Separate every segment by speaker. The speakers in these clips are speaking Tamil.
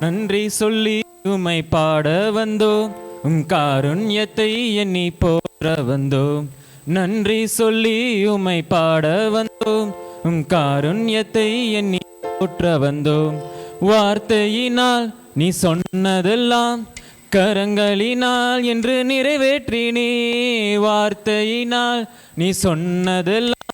Speaker 1: நன்றி சொல்லி உமை பாட வந்தோம் உம் காருண்யத்தை எண்ணி போற்ற வந்தோம் நன்றி சொல்லி உமை பாட வந்தோம் உம் காருண்யத்தை எண்ணி போற்ற வந்தோம் வார்த்தையினால் நீ சொன்னதெல்லாம் கரங்களினால் என்று நிறைவேற்றினே. வார்த்தையினால் நீ சொன்னதெல்லாம்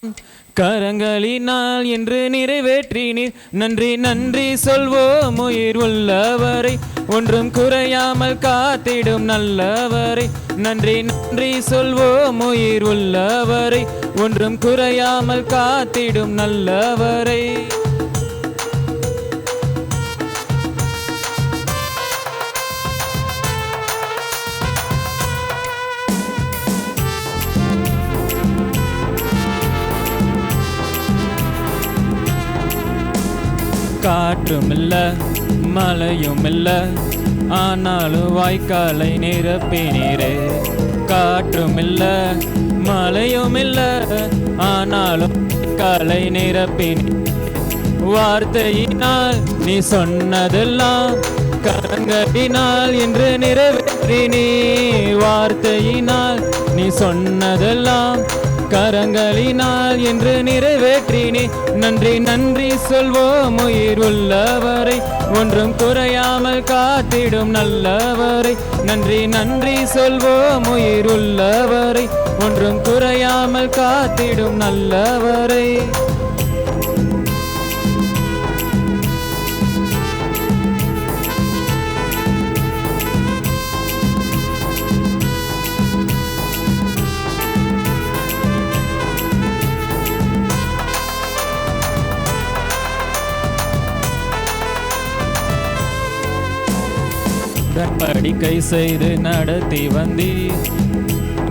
Speaker 1: கரங்களினால் என்று நிறைவேற்றினீர். நன்றி நன்றி சொல்வோம் உயிர் உள்ளவரை. ஒன்றும் குறையாமல் காத்திடும் நல்லவரை. நன்றி நன்றி சொல்வோம் உயிர் உள்ளவரை. ஒன்றும் குறையாமல் காத்திடும் நல்லவரை. காற்றும் இல்லை மழையும் இல்லை ஆனாலும் வாய்க்காலை நிரப்பினீரே. காற்றும் இல்லை மழையும் இல்லை ஆனாலும் காலை நிரப்பினி வார்த்தையினால் நீ சொன்னதெல்லாம் கரங்களினால் இன்று நிறைவேற்றினீ வார்த்தையினால் நீ சொன்னதெல்லாம் கரங்களினால் என்று நிறைவேற்றினே. நன்றி நன்றி சொல்வோம் உயிர் உள்ளவரை ஒன்றும் குறையாமல் காத்திடும் நல்லவரை. நன்றி நன்றி சொல்வோம் உயிர் உள்ளவரை ஒன்றும் குறையாமல் காத்திடும் நல்லவரை. படிக்கை செய்து நடத்தி வந்தீர்.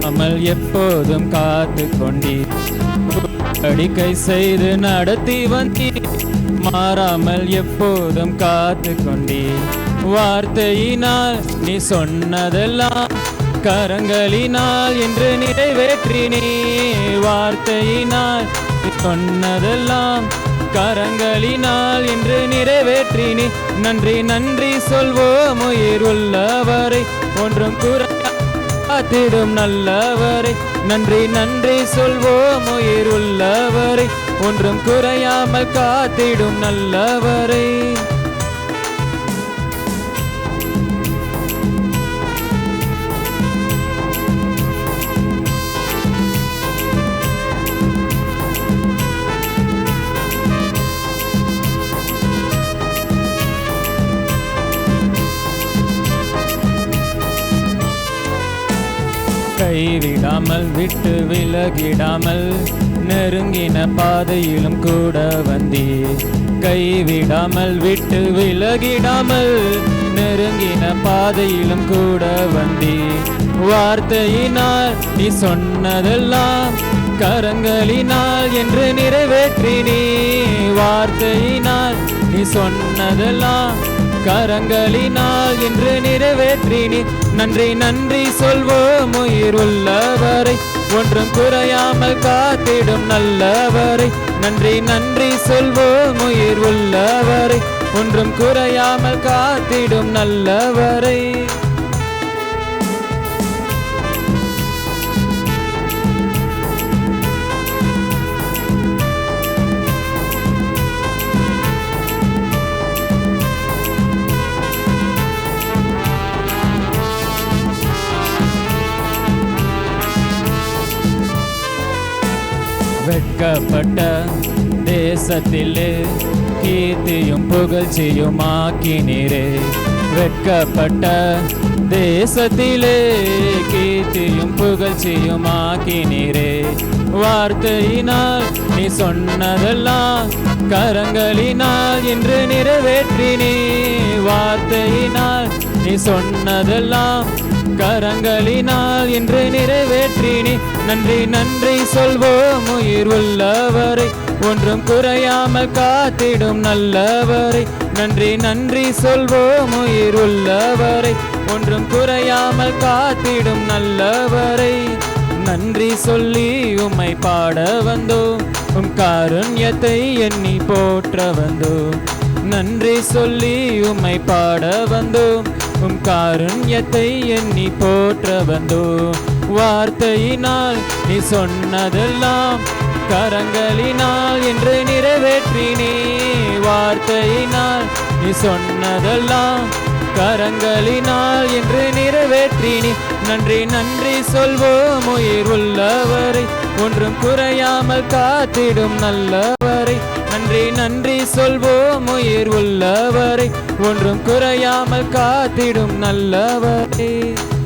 Speaker 1: அமல் எப்போதும் காத்து கொண்டீர் படிக்கை செய்து நடத்தி வந்தீர். மாறாமல் எப்போதும் காத்து கொண்டீர் வார்த்தையினால் நீ சொன்னதெல்லாம் கரங்களினால் என்று நிறைவேற்றினே வார்த்தையினால் நீ சொன்னதெல்லாம் கரங்களினால் என்று நிறைவேற்றினே. நன்றி நன்றி சொல்வோம் உயிர் உள்ளவரை. ஒன்றும் குறையாத்திடும் நல்லவரை. நன்றி நன்றி சொல்வோம் உயிர் உள்ளவரை. ஒன்றும் குறையாமல் காத்திடும் நல்லவரை. கைவிடாமல் விட்டு விலகிடாமல் நெருங்கின பாதையிலும் கூட வந்தீ கைவிடாமல் விட்டு விலகிடாமல் நெருங்கின பாதையிலும் கூட வந்தீ வார்த்தையினால் நீ சொன்னதெல்லாம் கரங்களினால் என்று நிறைவேற்றினீ வார்த்தையினால் நீ சொன்னதெல்லாம் கரங்களினால் இன்று நிறைவேற்றினி. நன்றி நன்றி சொல்வோம் உயிர் உள்ளவரை ஒன்றும் குறையாமல் காத்திடும் நல்லவரை. நன்றி நன்றி சொல்வோம் உயிர் உள்ளவரை ஒன்றும் குறையாமல் காத்திடும் நல்லவரை. வெட்கப்பட்ட தேசத்திலே கீர்த்தியும் புகழ்ச்சியும் ஆக்கினீரே வெட்கப்பட்ட தேசத்திலே கீர்த்தியும் புகழ்ச்சியும் ஆக்கினீரே வார்த்தையினால் நீ சொன்னதெல்லாம் கரங்களினால் என்று நிறைவேற்றினே. வார்த்தையினால் நீ சொன்னதெல்லாம் கரங்களினால் என்று நிறைவேற்றினி. நன்றி நன்றி சொல்வோம் உயிர் உள்ளவரை. ஒன்றும் குறையாமல் காத்திடும் நல்லவரை. நன்றி நன்றி சொல்வோம் உயிர் உள்ளவரை. ஒன்றும் குறையாமல் காத்திடும் நல்லவரை. நன்றி சொல்லி உம்மை பாட வந்தோம். உம் காருண்யத்தை எண்ணி போற்ற வந்தோம். நன்றி சொல்லி உம்மை பாட வந்தோம். உம் காருண்யத்தை எண்ணி போற்ற வந்தோ வார்த்தையினால் நீ சொன்னதெல்லாம் கரங்களினால் என்று நிறைவேற்றினே வார்த்தையினால் நீ சொன்னதெல்லாம் கரங்களினால் என்று நிறைவேற்றினி. நன்றி நன்றி சொல்வோம் உயிர் உள்ளவரை ஒன்றும் குறையாமல் காத்திடும் நல்ல நன்றி நன்றி சொல்வோம் உயிர் உள்ளவரை. ஒன்றும் குறையாமல் காத்திடும் நல்லவரே.